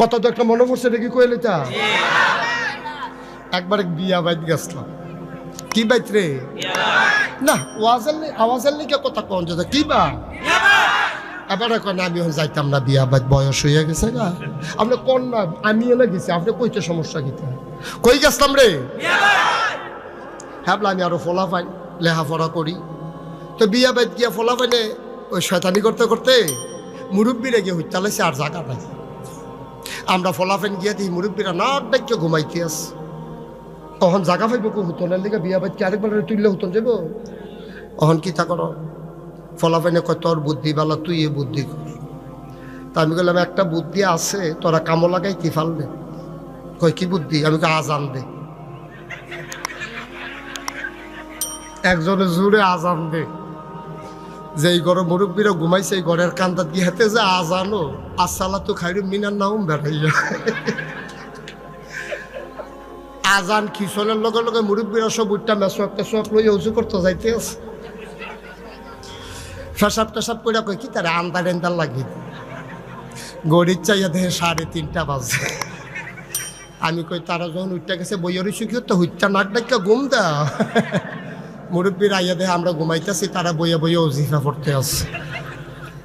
কত তো একটা মনে পড়ছে, দেখি কইলে একবার বিয়া বাইত গেছিলাম। কি বাইত রে? না, ওয়াজের নি আওয়াজের নিকে কথা কন যে কি বা? এবার এখন আমি যাইতাম না, বিয়া বাইত, বয়স হয়ে গেছে গা। আপনি কোন না, আমি এলে গেছি, আপনি কইতে সমস্যা কিতা কই গেছিলাম রে? হ্যাঁ আমি আরও ফলা পাই, লেখাপড়া করি। তো বিয়া বাইত গিয়া ফলা পাইলে, ওই শয়তানি করতে করতে মুরব্বীরা গিয়ে হইতালাইছে আর জায়গা নাই। আমরা ফলাফেন গিয়া মুরব্বীরা নাক ডাক্য ঘুমাইতে আস তখন জাগা পাইব কো হুতনের লিগে বিয়া বাইত কি আরেকবার তুললে হুতন যাব অহন কি তা করো? ফলাফেনে কয়, তোর বুদ্ধি বালা তুই এ বুদ্ধি কর। তা আমি বললাম একটা বুদ্ধি আছে, তোরা কামো লাগাই কি ফালবে কই কি বুদ্ধি? আমি আজান দে। একজনে জোরে আজান দে। যে এই ঘরে মুরব্বীরা ঘুমাইছে, এই ঘরের কান্দাত গিয়ে হাতে যে আজানো আসালা তো খাইরু মিনার নাম বেড়াইয়া। আজান খিসনের লগে লগে মুরব্বীরা সব উঠটা মেসোয়াক টেসোয়াক লইয়া উঁচু করতে যাইতে আছে। ফেসাব টেসাব করে কই, কি তার আন্দার এন্দার লাগি? গড়ির চাইয়া দেখে সাড়ে তিনটা বাজে। আমি কই, তারা যখন উঠটা গেছে বইয়েরই সুখী তো হুইটটা নাক ডাক্কা ঘুম দাও মুরব্বীর আইয়াদে আমরা ঘুমাইতেছি তারা বইয়া বইয়া অজিফা পড়তে আছে।